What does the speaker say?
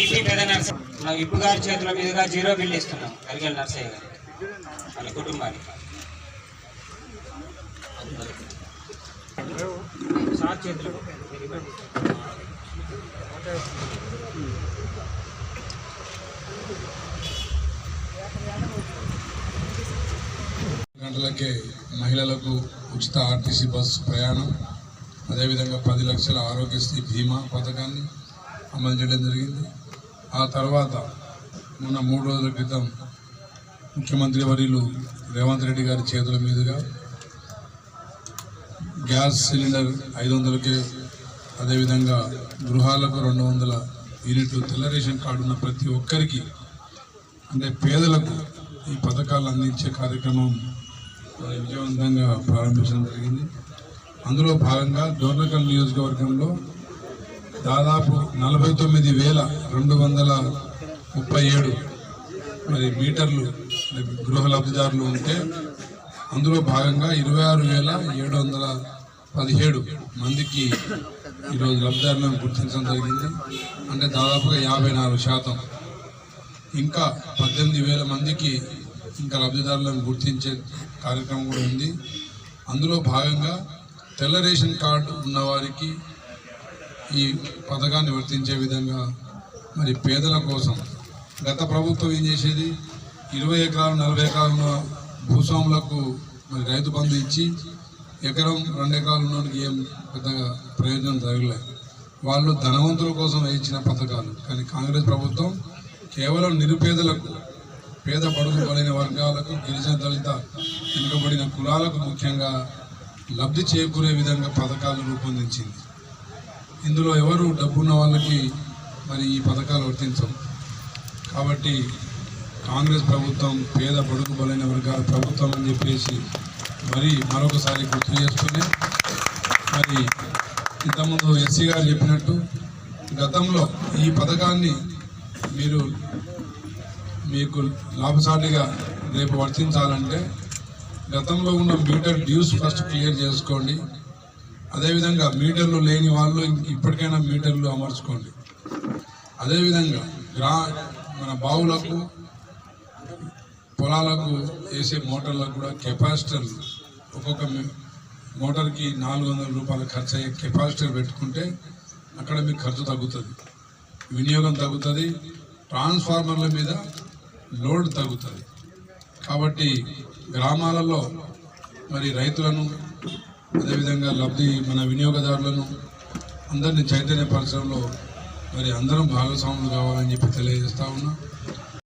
నర్సయ్య ఇప్పు గారి చేతుల మీదుగా జీరో బిల్ ఇస్తున్నాం కరిగల నర్సయ్య గారు వాళ్ళ కుటుంబానికి. సార్ చేతులు. గంటలకే మహిళలకు ఉచిత ఆర్టీసీ బస్సు ప్రయాణం అదేవిధంగా పది లక్షల ఆరోగ్యశ్రీ బీమా పథకాన్ని అమలు చేయడం జరిగింది. ఆ తర్వాత మొన్న మూడు రోజుల క్రితం ముఖ్యమంత్రి వర్యులు రేవంత్ రెడ్డి గారి చేతుల మీదుగా గ్యాస్ సిలిండర్ ఐదు వందలకే అదేవిధంగా గృహాలకు రెండు వందల యూనిట్లు తెల్ల రేషన్ కార్డు ఉన్న ప్రతి ఒక్కరికి అంటే పేదలకు ఈ పథకాలు అందించే కార్యక్రమం విజయవంతంగా ప్రారంభించడం జరిగింది. అందులో భాగంగా డోర్నకల్ నియోజకవర్గంలో దాదాపు నలభై తొమ్మిది వేల రెండు వందల ముప్పై ఏడు మరి మీటర్లు గృహ లబ్ధిదారులు ఉంటే అందులో భాగంగా ఇరవై ఆరు వేల ఏడు వందల పదిహేడు మందికి ఈరోజు లబ్ధిదారులను గుర్తించడం జరిగింది. అంటే దాదాపుగా యాభై నాలుగు శాతం. ఇంకా పద్దెనిమిది వేల మందికి ఇంకా లబ్ధిదారులను గుర్తించే కార్యక్రమం కూడా ఉంది. అందులో భాగంగా తెల్ల రేషన్ కార్డు ఉన్నవారికి ఈ పథకాన్ని వర్తించే విధంగా మరి పేదల కోసం గత ప్రభుత్వం ఏం చేసేది? ఇరవై ఎకరాలు నలభై ఎకరాలు భూస్వాములకు మరి రైతు బంధు ఇచ్చి ఎకరం రెండు ఎకరాలు ఉన్నోడికి ఏం పెద్దగా ప్రయోజనం జరగలేదు వాళ్ళు ధనవంతుల కోసం ఇచ్చిన పథకాలు. కానీ కాంగ్రెస్ ప్రభుత్వం కేవలం నిరుపేదలకు పేద పడుగు పడిన వర్గాలకు గిరిజన దళిత వెనుకబడిన కులాలకు ముఖ్యంగా లబ్ధి చేకూరే విధంగా పథకాలు రూపొందించింది. ఇందులో ఎవరు డబ్బున్న వాళ్ళకి మరి ఈ పథకాలు వర్తించవు. కాబట్టి కాంగ్రెస్ ప్రభుత్వం పేద బడుగు బలైన వర్గాల ప్రభుత్వం అని చెప్పేసి మరి మరొకసారి గుర్తు చేస్తూనే మరి ఇంతకుముందు ఎస్సీ గారు చెప్పినట్టు గతంలో ఈ పథకాన్ని మీరు మీకు లాభసాటిగా రేపు వర్తించాలంటే గతంలో ఉన్న మీటర్ డ్యూస్ ఫస్ట్ క్లియర్ చేసుకోండి. అదేవిధంగా మీటర్లు లేని వాళ్ళు ఇప్పటికైనా మీటర్లు అమర్చుకోండి. అదేవిధంగా గ్రా మన బావులకు పొలాలకు వేసే మోటార్లకు కూడా కెపాసిటర్లు ఒక్కొక్క మోటార్కి నాలుగు వందల రూపాయల ఖర్చు అయ్యే కెపాసిటర్ పెట్టుకుంటే అక్కడ మీకు ఖర్చు తగ్గుతుంది. వినియోగం తగ్గుతుంది ట్రాన్స్ఫార్మర్ల మీద లోడ్ తగ్గుతుంది. కాబట్టి గ్రామాలలో మరి రైతులను అదేవిధంగా లబ్ధి మన వినియోగదారులను అందరినీ చైతన్యపరచడంలో మరి అందరం భాగస్వాములు కావాలని చెప్పి తెలియజేస్తా ఉన్నా.